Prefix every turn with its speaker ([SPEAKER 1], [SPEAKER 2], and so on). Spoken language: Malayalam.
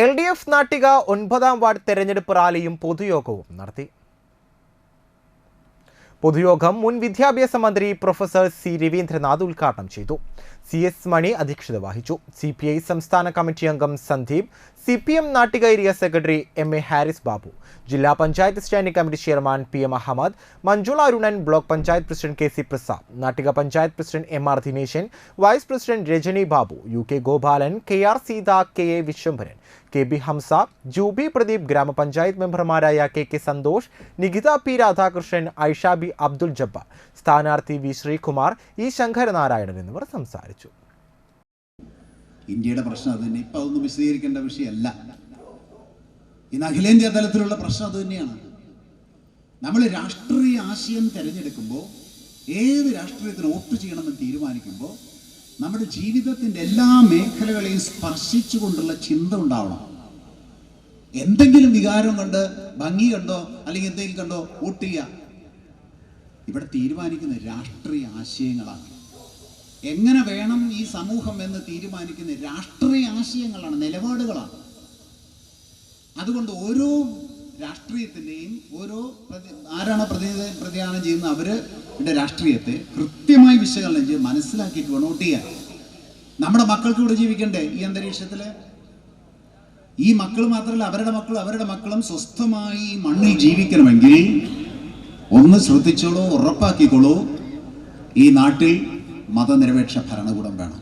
[SPEAKER 1] എൽ ഡി എഫ് നാട്ടിക ഒൻപതാം വാർഡ് തെരഞ്ഞെടുപ്പ് റാലിയും പൊതുയോഗവും നടത്തി. പൊതുയോഗം മുൻ വിദ്യാഭ്യാസ മന്ത്രി പ്രൊഫസർ സി രവീന്ദ്രനാഥ് ഉദ്ഘാടനം ചെയ്തു. സി എസ് മണി അധ്യക്ഷത വഹിച്ചു. സി പി ഐ സംസ്ഥാന കമ്മിറ്റി അംഗം Sandeep C P M Nattika area secretary M A Haris Babu ജില്ലാ panchayat standing committee chairman P M Ahammed Manjula Arunan block panchayat president K C Prasad Nattika panchayat president M R Dineshan vice president Rajani Babu U K Gopalan K R Seetha K A Viswambharan K B Hamsa Juby Pradeep ഗ്രാമപഞ്ചായത്ത് മെമ്പർമാരായ K K Santhosh Nikitha P Radhakrishnan Aisha B Abdul Jabba സ്ഥാനാർത്ഥി വി ശ്രീകുമാർ ഇ ശങ്കരനാരായണൻ എന്നിവർ സംസാരിച്ചു.
[SPEAKER 2] ഇന്ത്യയുടെ പ്രശ്നം അത് തന്നെ. ഇപ്പം അതൊന്നും വിശദീകരിക്കേണ്ട വിഷയമല്ല. ഇന്ന് അഖിലേന്ത്യാ തലത്തിലുള്ള പ്രശ്നം അത് തന്നെയാണ്. നമ്മൾ രാഷ്ട്രീയ ആശയം തിരഞ്ഞെടുക്കുമ്പോൾ ഏത് രാഷ്ട്രീയത്തിന് വോട്ട് ചെയ്യണമെന്ന് തീരുമാനിക്കുമ്പോൾ നമ്മുടെ ജീവിതത്തിന്റെ എല്ലാ മേഖലകളെയും സ്പർശിച്ചുകൊണ്ടുള്ള ചിന്ത ഉണ്ടാവണം. എന്തെങ്കിലും വികാരം കണ്ട് ഭംഗി കണ്ടോ അല്ലെങ്കിൽ എന്തെങ്കിലും കണ്ടോ ചെയ്യുക ഇവിടെ തീരുമാനിക്കുന്ന രാഷ്ട്രീയ ആശയങ്ങളാണ്. എങ്ങനെ വേണം ഈ സമൂഹം എന്ന് തീരുമാനിക്കുന്ന രാഷ്ട്രീയ ആശയങ്ങളാണ് നിലപാടുകളാണ്. അതുകൊണ്ട് ഓരോ രാഷ്ട്രീയത്തിന്റെയും ഓരോ ആരാണ് പ്രതി പ്രതിദാനം ചെയ്യുന്ന അവരുടെ രാഷ്ട്രീയത്തെ കൃത്യമായി വിശകലനം ചെയ്ത് മനസ്സിലാക്കിയിട്ട് വേണം വോട്ട് ചെയ്യാൻ. നമ്മുടെ മക്കൾക്ക് ഇവിടെ ജീവിക്കണ്ടേ ഈ അന്തരീക്ഷത്തിൽ ഈ മക്കൾ മാത്രമല്ല അവരുടെ മക്കളും അവരുടെ മക്കളും സ്വസ്ഥമായി മണ്ണിൽ ജീവിക്കണമെങ്കിൽ ഒന്ന് ശ്രദ്ധിച്ചോളൂ ഉറപ്പാക്കിക്കോളൂ. ഈ നാട്ടിൽ മതനിരപേക്ഷ ഭരണകൂടം വേണം.